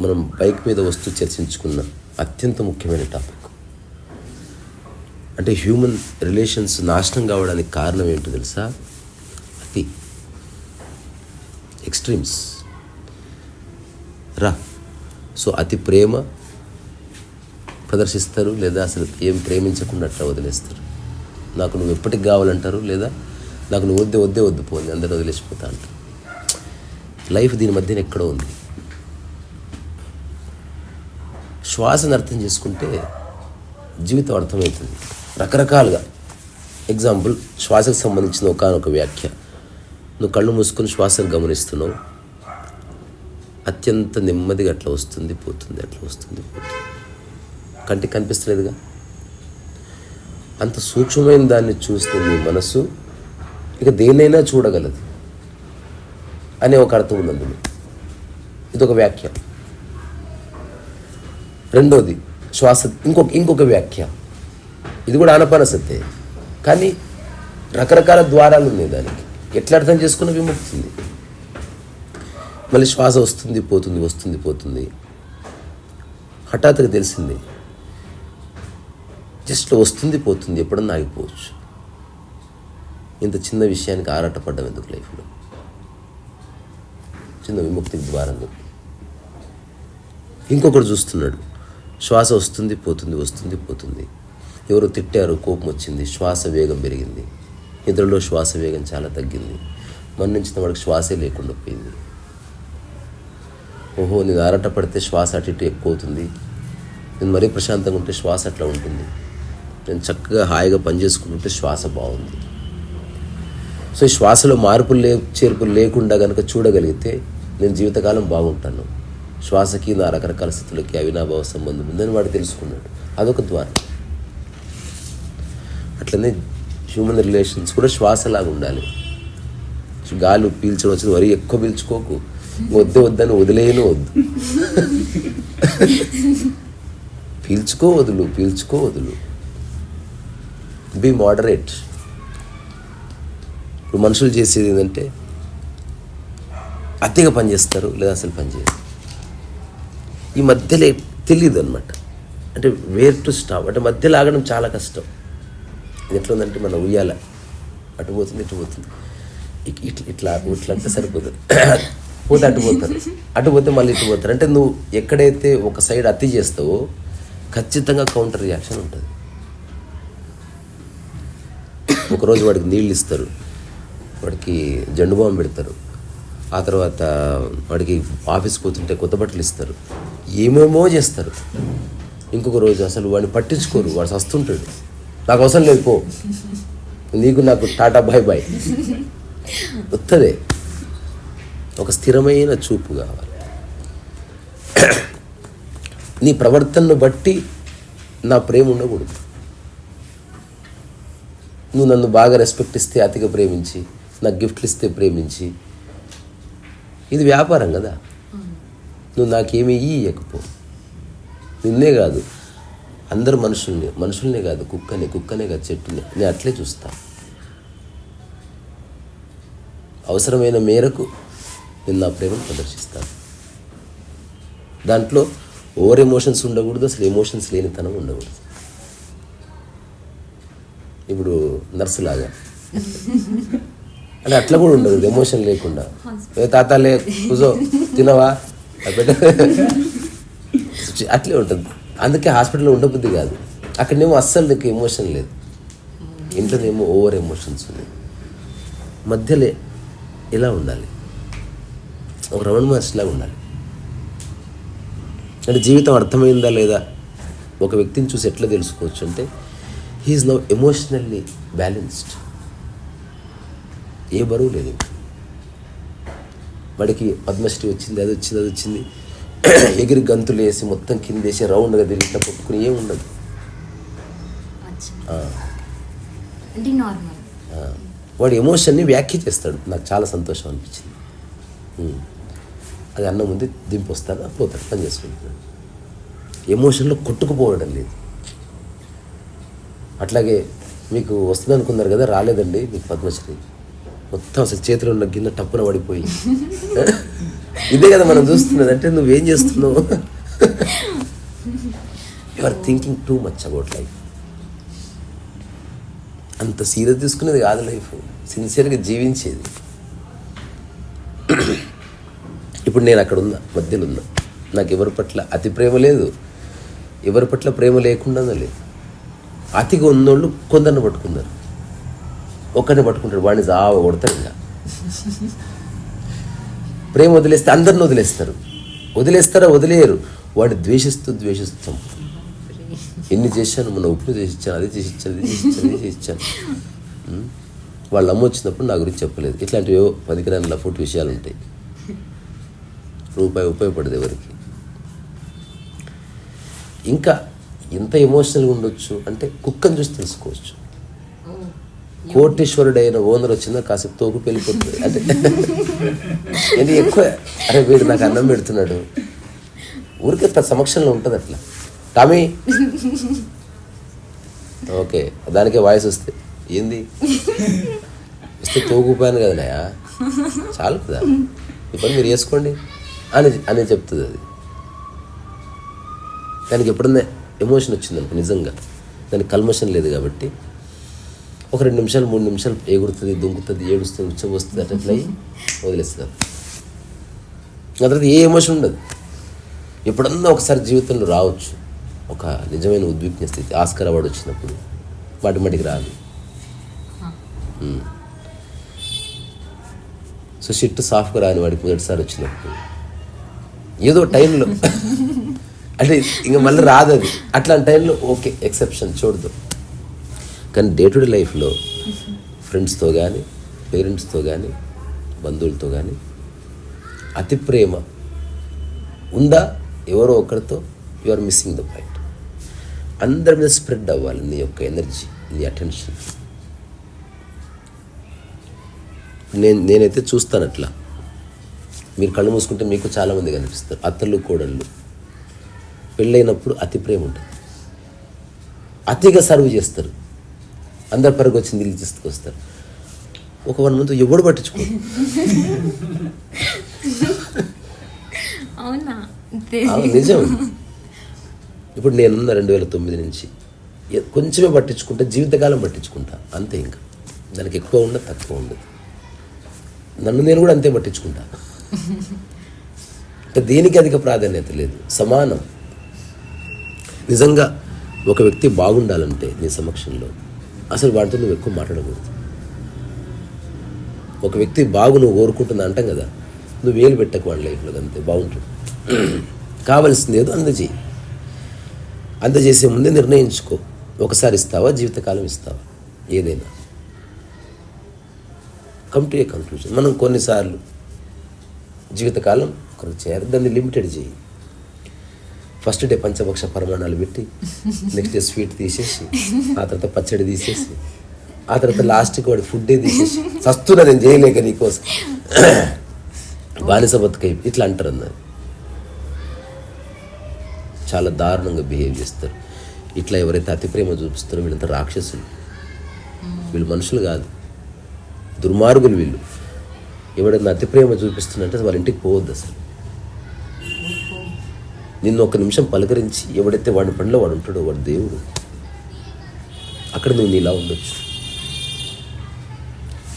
మనం బైక్ మీద వస్తూ చర్చించుకున్న అత్యంత ముఖ్యమైన టాపిక్. అంటే హ్యూమన్ రిలేషన్స్ నాశనం కావడానికి కారణం ఏంటో తెలుసా? అతి ఎక్స్ట్రీమ్స్. రా. సో అతి ప్రేమ ప్రదర్శిస్తారు లేదా అసలు ఏం ప్రేమించకుండా అట్లా వదిలేస్తారు? నాకు నువ్వు ఎప్పటికి కావాలంటారు లేదా నాకు నువ్వు వద్దే వద్దే వద్దు పోయింది అందరూ వదిలేసిపోతా అంటారు. లైఫ్ దీని మధ్యన ఎక్కడో ఉంది. శ్వాసను అర్థం చేసుకుంటే జీవితం అర్థమవుతుంది. రకరకాలుగా. ఎగ్జాంపుల్ శ్వాసకు సంబంధించిన ఒకనొక వ్యాఖ్య. నువ్వు కళ్ళు మూసుకొని శ్వాసను గమనిస్తున్నావు. అత్యంత నెమ్మదిగా అట్లా వస్తుంది పోతుంది అట్లా వస్తుంది పోతుంది. కంటికి కనిపిస్తలేదుగా? అంత సూక్ష్మమైన దాన్ని చూస్తే నీ మనసు ఇక దేన్నైనా చూడగలదు. అనే ఒక అర్థం ఉంది అందులో. ఇది ఒక వ్యాఖ్య. రెండోది శ్వాస ఇంకొక ఇంకొక వ్యాఖ్య. ఇది కూడా ఆనపానసత్తే కానీ రకరకాల ద్వారాలు ఉన్నాయి దానికి. ఎట్లా అర్థం చేసుకున్న విముక్తి ఉంది? మళ్ళీ శ్వాస వస్తుంది పోతుంది వస్తుంది పోతుంది. హఠాత్తుగా తెలిసింది జస్ట్ వస్తుంది పోతుంది ఎప్పుడన్నా ఆగిపోవచ్చు. ఇంత చిన్న విషయానికి ఆరాటపడ్డం ఎందుకు లైఫ్లో చిన్న విముక్తి ద్వారం ఇంకొకడు చూస్తున్నాడు. శ్వాస వస్తుంది పోతుంది వస్తుంది పోతుంది. ఎవరు తిట్టారు కోపం వచ్చింది శ్వాస వేగం పెరిగింది. నిద్రలో శ్వాస వేగం చాలా తగ్గింది. మరణించిన వాడికి శ్వాసే లేకుండా పోయింది. ఓహో నేను ఆరాట పడితే శ్వాస అటు ఇటు ఎక్కువ అవుతుంది. నేను మరీ ప్రశాంతంగా ఉంటే శ్వాస అట్లా ఉంటుంది. నేను చక్కగా హాయిగా పనిచేసుకుంటుంటే శ్వాస బాగుంది. సో ఈ శ్వాసలో మార్పులు లే చేర్పులు లేకుండా కనుక చూడగలిగితే నేను జీవితకాలం బాగుంటాను. శ్వాసకి నా రకరకాల స్థితులకి అవినాభావ సంబంధం ఉందని వాడు తెలుసుకున్నాడు. అదొక ద్వారం. అట్లనే హ్యూమన్ రిలేషన్స్ కూడా శ్వాసలాగా ఉండాలి. గాలి పీల్చడం వచ్చింది వరి ఎక్కువ పీల్చుకోకు. వద్దు వద్దని వదిలేయను వద్దు. పీల్చుకో వదులు పీల్చుకో వదులు. బీ మోడరేట్ ఇప్పుడు మనుషులు చేసేది ఏంటంటే అతిగా పనిచేస్తారు లేదా అసలు పనిచేయరు ఈ మధ్యలో తెలియదు అనమాట అంటే వేర్ టు స్టాప్ అంటే మధ్యలో ఆగడం చాలా కష్టం. ఇది ఎట్లా ఉందంటే మన ఉయ్యాల. అటు పోతుంది ఇటు పోతుంది. ఇట్లా ఇట్లా ఇట్లా అంటే సరిపోతుంది పోతే అటు పోతారు. అటు పోతే మళ్ళీ ఇటు పోతారు. అంటే నువ్వు ఎక్కడైతే ఒక సైడ్ అతి చేస్తావో ఖచ్చితంగా కౌంటర్ రియాక్షన్ ఉంటుంది. ఒకరోజు వాడికి నీళ్ళు ఇస్తారు. వాడికి జండు బాంబు పెడతారు. ఆ తర్వాత వాడికి ఆఫీస్కి పోతుంటే కొత్త బట్టలు ఇస్తారు. ఏమేమో చేస్తారు. ఇంకొక రోజు అసలు వాడిని పట్టించుకోరు వాడు సస్తుంటాడు. నాకు అవసరం లేదు పో. నీకు నాకు టాటా బాయ్ బాయ్. వస్తుంది ఒక స్థిరమైన చూపు కావాలి. నీ ప్రవర్తనను బట్టి నా ప్రేమ ఉండకూడదు. నువ్వు నన్ను బాగా రెస్పెక్ట్ ఇస్తే అతిగా ప్రేమించి నాకు గిఫ్ట్లు ఇస్తే ప్రేమించి ఇది వ్యాపారం కదా. నువ్వు నాకేమీ ఇయ్యకపో. నిన్నే కాదు అందరు మనుషుల్ని మనుషుల్నే కాదు కుక్కనే కుక్కనే కాదు చెట్టుని. నేను అట్లే చూస్తా. అవసరమైన మేరకు నేను నా ప్రేమను ప్రదర్శిస్తాను. దాంట్లో ఓవర్ ఎమోషన్స్ ఉండకూడదు అసలు ఎమోషన్స్ లేనితనం ఉండకూడదు. ఇప్పుడు నర్సు లాగా అంటే అట్లా కూడా ఉండదు ఎమోషన్ లేకుండా. ఏ తాత లే కూసో తినవా? అట్లే ఉంటుంది. అందుకే హాస్పిటల్లో ఉండబుద్ధి కాదు. అక్కడనేమో అస్సలు నీకు ఎమోషన్ లేదు. ఇంట్లోనేమో ఓవర్ ఎమోషన్స్ ఉన్నాయి. మధ్యలో ఇలా ఉండాలి? ఒక రమణ మహర్షిలా ఉండాలి. అంటే జీవితం అర్థమైందా లేదా? ఒక వ్యక్తిని చూసి ఎట్లా తెలుసుకోవచ్చు అంటే he is now emotionally balanced ఏ బరువు లేదు. ఇంకా. వాడికి పద్మశ్రీ వచ్చింది అది వచ్చింది అది వచ్చింది. ఎగిరి గంతులు వేసి మొత్తం కిందేసి రౌండ్గా తిరిగి ఇట్లా పట్టుకుని ఏం ఉండదు. వాడి ఎమోషన్ని వ్యాఖ్య చేస్తాడు. నాకు చాలా సంతోషం అనిపించింది. అది అన్నం ముందు దింపొస్తాడు పోతాడు పని చేసుకుంటున్నాడు ఎమోషన్లో కొట్టుకుపోవడం లేదు. అట్లాగే మీకు వస్తుంది అనుకున్నారు కదా రాలేదండి మీకు పద్మశ్రీ. మొత్తం అసలు చేతిలో ఉన్న గిన్నె టప్పున పడిపోయి. ఇదే కదా మనం చూస్తున్నది. అంటే నువ్వేం చేస్తున్నావు? You are thinking too much about life అంత సీరియస్ తీసుకునేది కాదు లైఫ్. సిన్సియర్గా జీవించేది. ఇప్పుడు నేను అక్కడ ఉన్నా మధ్యలో ఉన్నా. నాకు ఎవరి పట్ల అతి ప్రేమ లేదు. ఎవరి పట్ల ప్రేమ లేకుండా లేదు. అతిగా ఉన్నోళ్ళు కొందరిని పట్టుకున్నారు. ఒక్కరిని పట్టుకుంటాడు వాడిని జావ కొడతారు ఇంకా ప్రేమ వదిలేస్తే అందరిని వదిలేస్తారు. వదిలేస్తారా వదిలేయరు. వాడు ద్వేషిస్తూ ద్వేషిస్తాం. ఎన్ని చేశాను మన ఉప్పు చేసి ఇచ్చాను అది చేసి ఇచ్చాను ఇది చేసి ఇచ్చాను ఇది చేసి ఇచ్చాను వాళ్ళ అమ్మ వచ్చినప్పుడు నా గురించి చెప్పలేదు. ఇట్లాంటివి ఏవో పదికిరాని లఫుట్ విషయాలు ఉంటాయి. రూపాయి ఉపయోగపడదు ఎవరికి. ఇంకా ఎంత ఎమోషనల్గా ఉండొచ్చు అంటే కుక్కని చూసి తెలుసుకోవచ్చు. కోటీశ్వరుడైన ఓనర్ వచ్చిందో? కాసేపు తోకు వెళ్ళిపోతుంది అంటే ఇది ఎక్కువ? అరే వీడు నాకు అన్నం పెడుతున్నాడు. ఊరికే తన సమక్షంలో ఉంటుంది అట్లా. టామీ. ఓకే దానికే వాయిస్ వస్తే. ఏంది? ఇస్తే తోగుపోయాను కదనయా చాలు కదా. ఈ పని మీరు చేసుకోండి. అని అని చెప్తుంది అది. దానికి ఎప్పుడన్నా ఎమోషన్ వచ్చింది అనుకో నిజంగా. దానికి కల్మషన్ లేదు కాబట్టి. ఒక రెండు నిమిషాలు మూడు నిమిషాలు ఎగురుతుంది దుంకుతుంది ఏడుస్తుంది ఉచ్చ వస్తుంది అట్లా అట్లా వదిలేస్తుంది ఆ తర్వాత ఏ ఎమోషన్ ఉండదు. ఎప్పుడన్నా ఒకసారి జీవితంలో రావచ్చు. ఒక నిజమైన ఉద్విగ్న స్థితి. ఆస్కర్ అవార్డు వచ్చినప్పుడు వాటి మటికి రాదు. సో షిట్ సాఫ్ట్గా రాని వాడికి మొదటిసారి వచ్చినప్పుడు ఏదో టైంలో అంటే ఇంకా మళ్ళీ రాదు అది. అట్లాంటి టైంలో ఓకే ఎక్సెప్షన్ చూడదు. కానీ డే టు డే లైఫ్లో ఫ్రెండ్స్తో కానీ పేరెంట్స్తో కానీ బంధువులతో కానీ అతి ప్రేమ ఉందా? ఎవరో ఒకరితో you are missing the point అందరి మీద స్ప్రెడ్ అవ్వాలి నీ యొక్క ఎనర్జీ నీ అటెన్షన్ నేను నేనైతే చూస్తాను అట్లా. మీరు కళ్ళు మూసుకుంటే మీకు చాలామంది కనిపిస్తారు. అత్తలు కోడళ్ళు. పెళ్ళైనప్పుడు అతి ప్రేమ ఉంటుంది. అతిగా సర్వ్ చేస్తారు. అందరు పరుగు వచ్చి నీళ్ళు తీసుకొస్తారు ఒక వన్ మంత్ ఎవడు పట్టించుకో నిజం. ఇప్పుడు నేనున్న రెండు వేల తొమ్మిది నుంచి కొంచెమే పట్టించుకుంటా జీవితకాలం పట్టించుకుంటా. అంతే ఇంకా. దానికి ఎక్కువ ఉండదు తక్కువ ఉండదు. నన్ను నేను కూడా అంతే పట్టించుకుంటా. అంటే దేనికి అధిక ప్రాధాన్యత లేదు. సమానం. నిజంగా ఒక వ్యక్తి బాగుండాలంటే నీ సమక్షంలో అసలు వాడితో నువ్వు ఎక్కువ మాట్లాడకూడదు. ఒక వ్యక్తి బాగు నువ్వు కోరుకుంటున్నా అంటాం కదా నువ్వు వేలు పెట్టకు వాడి లైఫ్లో అంతే బాగుంటుంది. కావలసింది ఏదో అందజేయి. అందజేసే ముందే నిర్ణయించుకో. ఒకసారి ఇస్తావా జీవితకాలం ఇస్తావా ఏదైనా. కమ్ టు ఏ కంక్లూజన్ మనం కొన్నిసార్లు జీవితకాలం కొరకు చేయాలి దాన్ని లిమిటెడ్ చేయి. ఫస్ట్ డే పంచభక్ష పరిమాణాలు పెట్టి నెక్స్ట్ డే స్వీట్ తీసేసి ఆ తర్వాత పచ్చడి తీసేసి ఆ తర్వాత లాస్ట్కి వాడి ఫుడ్డే తీసేసి సస్తున్నా నేను చేయలేక నీకోసం. బానిస బతుకై ఇట్లా అంటారు అన్నది చాలా దారుణంగా బిహేవ్ చేస్తారు. ఇట్లా ఎవరైతే అతి ప్రేమ చూపిస్తారో వీళ్ళంతా రాక్షసులు. వీళ్ళు మనుషులు కాదు. దుర్మార్గులు వీళ్ళు. ఎవడన్నా అతి ప్రేమ చూపిస్తున్నంటే వాళ్ళ ఇంటికి పోవద్దు అసలు. నిన్ను ఒక నిమిషం పలకరించి ఎవడైతే వాడి పనిలో వాడు ఉంటాడో వాడు దేవుడు. అక్కడ నువ్వు నీలా ఉండొచ్చు.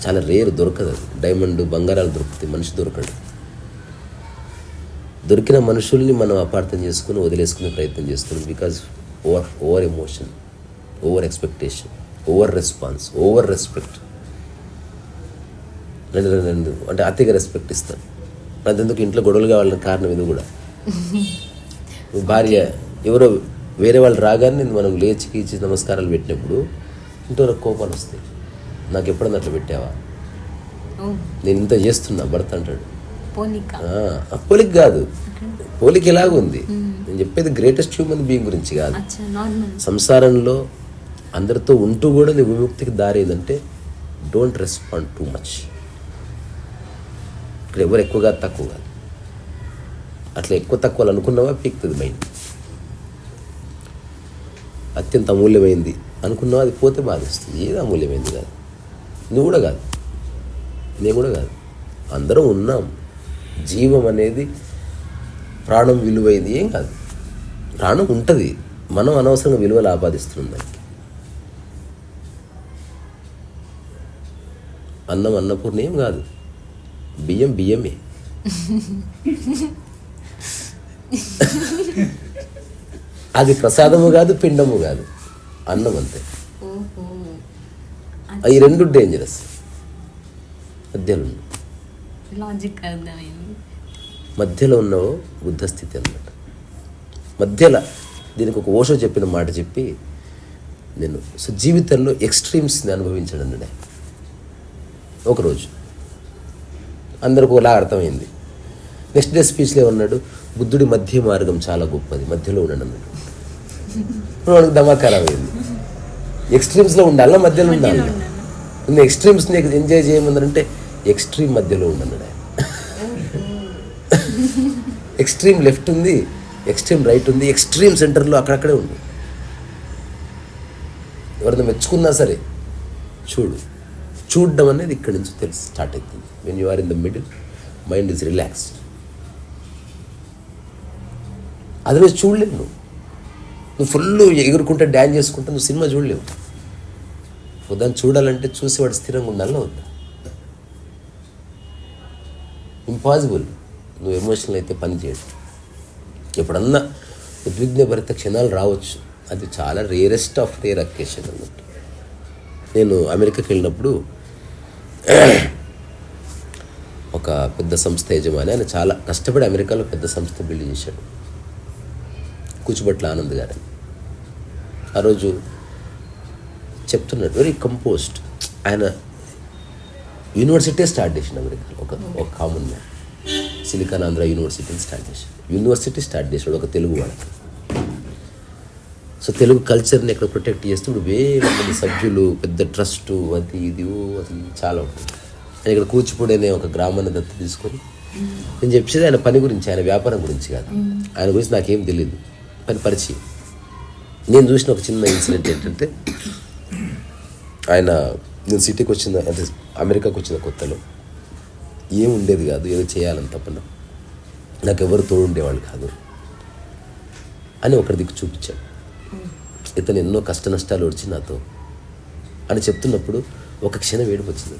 చాలా రేర్ దొరకదు డైమండ్ బంగారాలు దొరుకుతాయి మనిషి దొరకడు. దొరికిన మనుషుల్ని మనం అపార్థం చేసుకుని వదిలేసుకునే ప్రయత్నం చేస్తున్నాం because over over emotion over expectation over response over respect రెండు రెండు రెండు అంటే అతిగా రెస్పెక్ట్ ఇస్తాను. అంతెందుకు ఇంట్లో గొడవలు కావాలని కారణం ఇది కూడా. భార్య ఎవరో వేరే వాళ్ళు రాగానే మనం లేచి కీచి నమస్కారాలు పెట్టినప్పుడు ఇంట్లో కోపాలు వస్తాయి. నాకు ఎప్పుడన్నా అట్లా పెట్టావా? నేను ఇంత చేస్తున్నా భర్త అంటాడు. పోలిక. కాదు. పోలిక ఎలాగుంది నేను చెప్పేది గ్రేటెస్ట్ హ్యూమన్ బీయింగ్ గురించి కాదు. సంసారంలో అందరితో ఉంటూ కూడా నీ విముక్తికి దారి ఏదంటే డోంట్ రెస్పాండ్ టూ మచ్ ఇక్కడ ఎవరు ఎక్కువ కాదు తక్కువ కాదు అట్లా ఎక్కువ తక్కువ అనుకున్నావా? పీక్తుంది మైండ్ అత్యంత అమూల్యమైంది అనుకున్నావా? అది పోతే బాధిస్తుంది. ఏది అమూల్యమైంది కాదు. నువ్వు కూడా కాదు. నేను కూడా కాదు. అందరం ఉన్నాం. జీవం అనేది ప్రాణం విలువైంది. ఏం కాదు. ప్రాణం ఉంటుంది. మనం అనవసరంగా విలువలు ఆపాదిస్తున్నాం దానికి. అన్నం అన్నపూర్ణ ఏం కాదు. బియ్యం బియ్యమే. అది ప్రసాదము కాదు పిండము కాదు. అన్నం అంతే. ఈ రెండు డేంజరస్ మధ్యలో ఉన్న. లాజిక్ మధ్యలో ఉన్నవో బుద్ధ స్థితి అన్నమాట. మధ్యలో దీనికి ఒక ఓషో చెప్పిన మాట చెప్పి నేను సో జీవితంలో ఎక్స్ట్రీమ్స్ని అనుభవించడం అన్నాడే ఒకరోజు. అందరికి ఒకలా అర్థమైంది. నెక్స్ట్ డే స్పీచ్లో ఏమన్నాడు? బుద్ధుడి మధ్య మార్గం చాలా గొప్పది మధ్యలో ఉండడం ఇప్పుడు వాడికి దమాకారం అయింది ఎక్స్ట్రీమ్స్లో ఉండాలా మధ్యలో ఉండాలి? నువ్వు ఎక్స్ట్రీమ్స్ని ఎంజాయ్ చేయమందంటే ఎక్స్ట్రీమ్ మధ్యలో ఉండన్నాడు ఆయన. ఎక్స్ట్రీమ్ లెఫ్ట్ ఉంది ఎక్స్ట్రీమ్ రైట్ ఉంది ఎక్స్ట్రీమ్ సెంటర్లో అక్కడక్కడే ఉంది. ఎవరైనా మెచ్చుకున్నా సరే చూడు. చూడడం అనేది ఇక్కడి నుంచి తెలిసి స్టార్ట్ అవుతుంది. When you are in the middle mind is relaxed otherwise చూడలేవు నువ్వు. నువ్వు ఫుల్ ఎగురుకుంటే డ్యాన్స్ చేసుకుంటా నువ్వు సినిమా చూడలేవు. నువ్వు దాన్ని చూడాలంటే చూసేవాడు స్థిరంగా ఉండాలని వద్దా? ఇంపాసిబుల్ నువ్వు ఎమోషనల్ అయితే పని చేయడు ఎప్పుడన్నా ఉద్విగ్నభరిత క్షణాలు రావచ్చు. అది చాలా రేరెస్ట్ ఆఫ్ రేర్ అకేషన్ అన్నట్టు నేను అమెరికాకి వెళ్ళినప్పుడు ఒక పెద్ద సంస్థ యజమాని ఆయన చాలా కష్టపడి అమెరికాలో పెద్ద సంస్థ బిల్డ్ చేశాడు. కూచిపట్ల ఆనంద్ గారు. ఆ రోజు చెప్తున్నాడు వెరీ కంపోస్ట్ ఆయన యూనివర్సిటీ స్టార్ట్ చేసిన అమెరికాలో ఒక ఒక కామన్ మ్యాన్ సిలికాన్ ఆంధ్ర యూనివర్సిటీని స్టార్ట్ చేశాడు యూనివర్సిటీ స్టార్ట్ చేశాడు ఒక తెలుగు వాళ్ళకి సో తెలుగు కల్చర్ని ఇక్కడ ప్రొటెక్ట్ చేస్తూ ఇప్పుడు వేల మంది సభ్యులు పెద్ద ట్రస్ట్ అది ఇది అది చాలా ఉంటుంది. ఆయన ఇక్కడ కూచిపూడి అనే ఒక గ్రామాన్ని దత్తు తీసుకొని నేను చెప్పేది ఆయన పని గురించి ఆయన వ్యాపారం గురించి కాదు. ఆయన గురించి నాకేం తెలియదు పని పరిచయం. నేను చూసిన ఒక చిన్న ఇన్సిడెంట్ ఏంటంటే ఆయన నేను సిటీకి వచ్చిన అంటే అమెరికాకి వచ్చిన కొత్తలో ఏం ఉండేది కాదు ఏదో చేయాలని తప్పన. నాకు ఎవరు తోడు ఉండేవాళ్ళు కాదు అని ఒకటి దిక్కు చూపించాడు. ఇతను ఎన్నో కష్ట నష్టాలు వచ్చి నాతో అని చెప్తున్నప్పుడు ఒక క్షణం ఏడుపు వచ్చింది.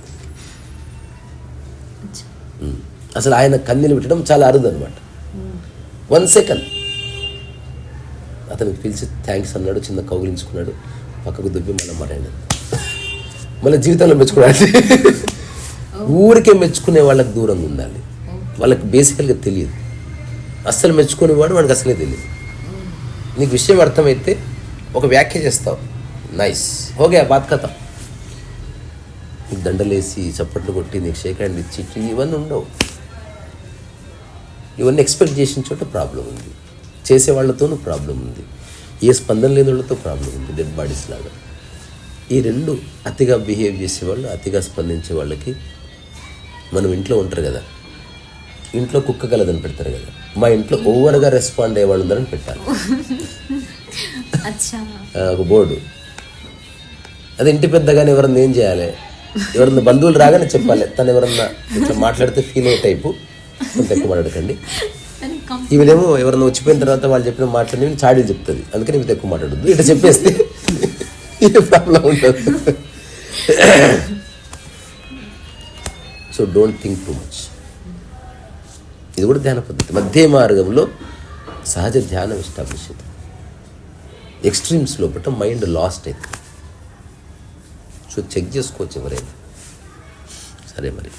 అసలు ఆయన కన్నీళ్ళు పెట్టడం చాలా అరుదు అనమాట వన్ సెకండ్ అతనికి పిలిచి థ్యాంక్స్ అన్నాడు చిన్న కౌగిలించుకున్నాడు. పక్కకు దుబ్బి మళ్ళీ మాట్లాడినాడు మళ్ళీ జీవితంలో మెచ్చుకోవాలి ఊరికే మెచ్చుకునే వాళ్ళకి దూరంగా ఉండాలి. వాళ్ళకి బేసికల్గా తెలియదు. అస్సలు మెచ్చుకునేవాడు వాడికి అసలే తెలియదు. నీకు విషయం అర్థమైతే ఒక వ్యాఖ్య చేస్తావు. నైస్ ఓకే బాత్ కథ. నీకు దండలేసి చప్పట్లు కొట్టి నీకు షేక్ హ్యాండ్ ఇచ్చి ఇవన్నీ ఉండవు. ఇవన్నీ ఎక్స్పెక్ట్ చేసిన చోట ప్రాబ్లం ఉంది. చేసే వాళ్ళతోనూ ప్రాబ్లం ఉంది. ఏ స్పందన లేని వాళ్ళతో ప్రాబ్లం ఉంది. డెడ్ బాడీస్ లాగా. ఈ రెండు అతిగా బిహేవ్ చేసేవాళ్ళు అతిగా స్పందించే వాళ్ళకి మనం ఇంట్లో ఉంటారు కదా. ఇంట్లో కుక్క కలదని పెడతారు కదా. మా ఇంట్లో ఓవర్గా రెస్పాండ్ అయ్యే వాళ్ళు ఉందని పెట్టాలి. ఒక బోర్డు. అదే ఇంటి పెద్దగానే ఎవరన్నా ఏం చేయాలి? ఎవరన్నా బంధువులు రాగానే చెప్పాలి. తను ఎవరన్నా ఇట్లా మాట్లాడితే ఫీల్ అయ్యే టైపు. కొంత ఎక్కువ మాట్లాడకండి. ఈమెనేమో ఎవరన్నా వచ్చిపోయిన తర్వాత వాళ్ళు చెప్పిన మాటలు చాడీలు చెప్తుంది. అందుకని మీకు ఎక్కువ మాట్లాడద్దు. ఇట్లా చెప్పేస్తే ఏ ప్రాబ్లం ఉంటుంది so don't think too much ఇది కూడా ధ్యాన పద్ధతి. మధ్య మార్గంలో సహజ ధ్యానం ఎస్టాబ్లిష్ అవుతుంది. ఎక్స్ట్రీమ్స్ లోపల మైండ్ లాస్ట్ అవుతుంది సో చెక్ చేసుకోవచ్చు ఎవరైనా. సరే మరి.